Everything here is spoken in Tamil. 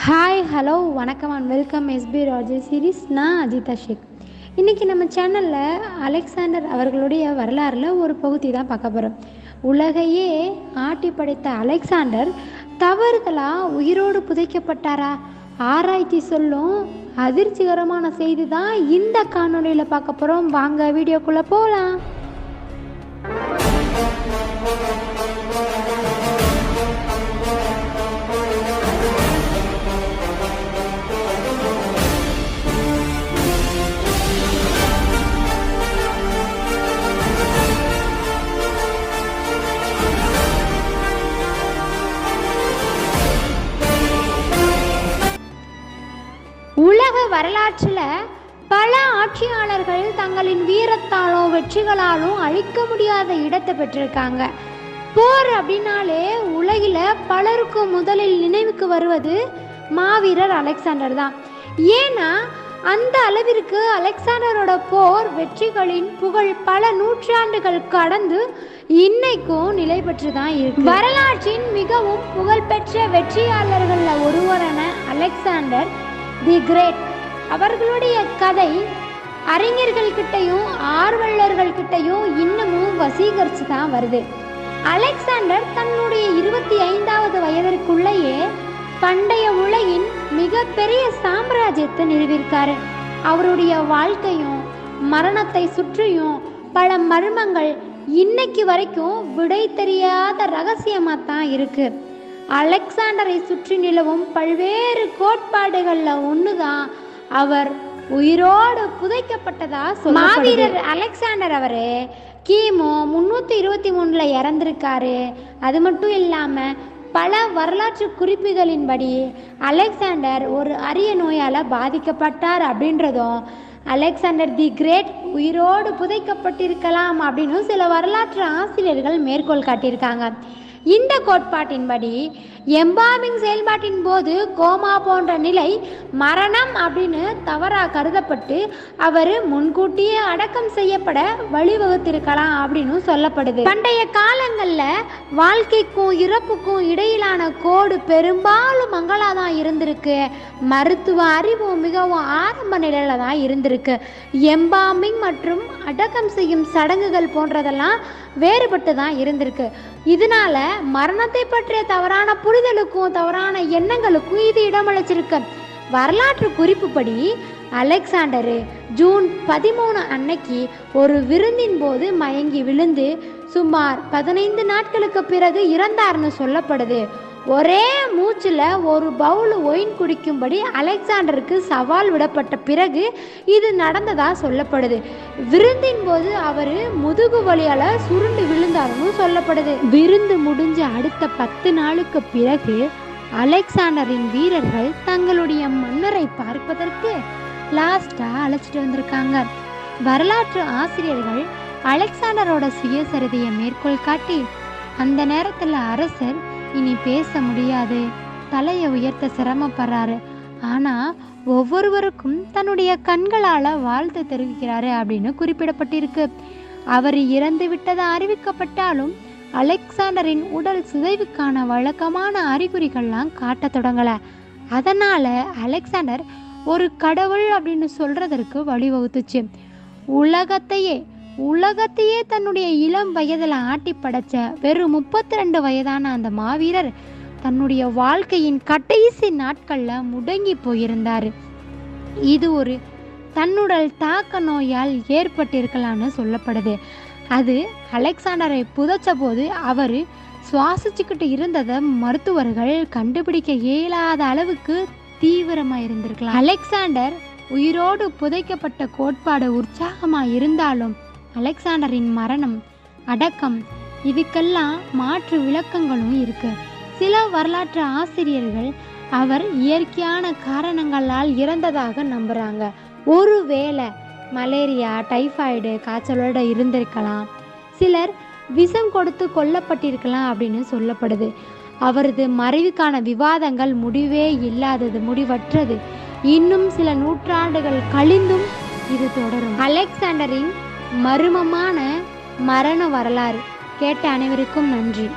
ஹாய் ஹலோ வணக்கம் and welcome SP Raje series நான் அஜிதா ஷேக். இன்றைக்கி நம்ம சேனலில் அலெக்சாண்டர் அவர்களுடைய வரலாறில் ஒரு பகுதி தான் பார்க்க போகிறோம் உலகையே ஆட்டி படைத்த அலெக்சாண்டர் தவறுதலாக உயிரோடு புதைக்கப்பட்டாரா? ஆராய்ச்சி சொல்லும் அதிர்ச்சிகரமான செய்தி தான் இந்த காணொளியில் பார்க்க போகிறோம் வாங்க வீடியோக்குள்ளே போகலாம் உலக வரலாற்றில் பல ஆட்சியாளர்கள் தங்களின் வீரத்தாலும் வெற்றிகளாலும் அழிக்க முடியாத இடத்தை பெற்றிருக்காங்க. போர் அப்படின்னாலே உலகில் பலருக்கும் முதலில் நினைவுக்கு வருவது மாவீரர் அலெக்சாண்டர் தான். ஏன்னா அந்த அளவிற்கு அலெக்சாண்டரோட போர் வெற்றிகளின் புகழ் பல நூற்றாண்டுகள் கடந்து இன்னைக்கும் நிலை பெற்று தான் இருக்கு. வரலாற்றின் மிகவும் புகழ்பெற்ற வெற்றியாளர்களில் ஒருவரான அலெக்சாண்டர் தி கிரேட் அவர்களுடைய கதை அறிஞர்கள்கிட்டையும் ஆர்வலர்கள்கிட்டையும் இன்னமும் வசீகரித்து தான் வருது. அலெக்சாண்டர் தன்னுடைய இருபத்தி ஐந்தாவது வயதிற்குள்ளேயே பண்டைய உலகின் மிகப்பெரிய சாம்ராஜ்யத்தை நிறுவியிருக்காரு. அவருடைய வாழ்க்கையும் மரணத்தை சுற்றியும் பல மர்மங்கள் இன்னைக்கு வரைக்கும் விடை தெரியாத ரகசியமாக தான் இருக்குது அலெக்சாண்டரை சுற்றி நிலவும் பல்வேறு கோட்பாடுகளில் ஒன்று தான் அவர் உயிரோடு புதைக்கப்பட்டதா மாவீரர் அலெக்சாண்டர் அவர். கிமு முந்நூற்றி இருபத்தி மூணில் இறந்திருக்காரு. அது மட்டும் இல்லாமல் பல வரலாற்று குறிப்புகளின்படி அலெக்சாண்டர் ஒரு அரிய நோயால் பாதிக்கப்பட்டார் அப்படின்றதும் அலெக்சாண்டர் தி கிரேட் உயிரோடு புதைக்கப்பட்டிருக்கலாம் அப்படின்னு சில வரலாற்று ஆசிரியர்கள் மேற்கோள் காட்டியிருக்காங்க. இந்த கோட்பாட்டின்படி எம்பாமிங் செயல்பாட்டின் போது கோமா போன்ற நிலை மரணம் அப்படின்னு தவறாக கருதப்பட்டு அவர் முன்கூட்டியே அடக்கம் செய்யப்பட வழிவகுத்திருக்கலாம் அப்படின்னு சொல்லப்படுது. பண்டைய காலங்களில் வாழ்க்கைக்கும் இறப்புக்கும் இடையிலான கோடு பெரும்பாலும் மங்களாக தான் இருந்திருக்கு. மருத்துவ அறிவு மிகவும் ஆரம்ப நிலையில தான் இருந்திருக்கு. எம்பாமிங் மற்றும் அடக்கம் செய்யும் சடங்குகள் போன்றதெல்லாம் வேறுபட்டு தான் இருந்திருக்கு. இதனால மரணத்தை பற்றிய தவறான புரிதலுக்கும் தவறான எண்ணங்களுக்கும் இது இடமளிச்சிருக்கு வரலாற்று குறிப்புப்படி அலெக்சாண்டரு ஜூன் பதிமூணு அன்னைக்கு ஒரு விருந்தின் போது மயங்கி விழுந்து சுமார் பதினைந்து நாட்களுக்கு பிறகு இறந்தார்னு சொல்லப்படுது. ஒரே மூச்சில் ஒரு பவுல் ஒயின் குடிக்கும்படி அலெக்சாண்டருக்கு சவால் விடப்பட்ட பிறகு இது நடந்ததாக சொல்லப்படுது. விருந்தின் போது அவர் முதுகு வலியால் சுருண்டு விழுந்தாருன்னு சொல்லப்படுது. விருந்து முடிஞ்ச அடுத்த பத்து நாளுக்கு பிறகு அலெக்சாண்டரின் வீரர்கள் தங்களுடைய மன்னரை பார்ப்பதற்கு லாஸ்ட்டாக அழைச்சிட்டு வந்திருக்காங்க. வரலாற்று ஆசிரியர்கள் அலெக்சாண்டரோட சுயசரிதையை மேற்கோள் காட்டி அந்த நேரத்தில் அரசர் இனி பேச முடியாது. தலையை உயர்த்த சிரமப்படுறாரு. ஆனால் ஒவ்வொருவருக்கும் தன்னுடைய கண்களால் வாழ்த்து தெரிவிக்கிறாரு அப்படின்னு குறிப்பிடப்பட்டிருக்கு. அவர் இறந்து விட்டது அறிவிக்கப்பட்டாலும் அலெக்சாண்டரின் உடல் சிதைவுக்கான வழக்கமான அறிகுறிகள்லாம் காட்டத் தொடங்கலை. அதனால் அலெக்சாண்டர் ஒரு கடவுள் அப்படின்னு சொல்கிறதற்கு வழிவகுத்துச்சு. உலகத்தையே உலகத்தையே தன்னுடைய இளம் வயதில் ஆட்டி படைச்ச வெறும் முப்பத்தி ரெண்டு வயதான அந்த மாவீரர் தன்னுடைய வாழ்க்கையின் கடைசி நாட்களில் முடங்கி போயிருந்தார். இது ஒரு தன்னுடல் தாக்க நோயால் ஏற்பட்டிருக்கலாம்னு சொல்லப்படுது. அது அலெக்சாண்டரை புதைச்ச போது அவர் சுவாசிச்சுக்கிட்டு இருந்ததை மருத்துவர்கள் கண்டுபிடிக்க இயலாத அளவுக்கு தீவிரமாக இருந்திருக்கலாம். அலெக்சாண்டர் உயிரோடு புதைக்கப்பட்ட கோட்பாடு உற்சாகமாக இருந்தாலும் அலெக்சாண்டரின் மரணம் அடக்கம் இதுக்கெல்லாம் மாற்று விளக்கங்களும் இருக்கு. சில வரலாற்று ஆசிரியர்கள் அவர் இயற்கையான காரணங்களால் இறந்ததாக நம்புகிறாங்க ஒருவேளை மலேரியா டைஃபாய்டு காய்ச்சலோட இருந்திருக்கலாம். சிலர் விஷம் கொடுத்து கொல்லப்பட்டிருக்கலாம் அப்படின்னு சொல்லப்படுது. அவரது மறைவுக்கான விவாதங்கள் முடிவே இல்லாதது முடிவற்றது. இன்னும் சில நூற்றாண்டுகள் கழிந்தும் இது தொடரும். அலெக்சாண்டரின் மர்மமான மரண வரலாறு கேட்ட அனைவருக்கும் நன்றி.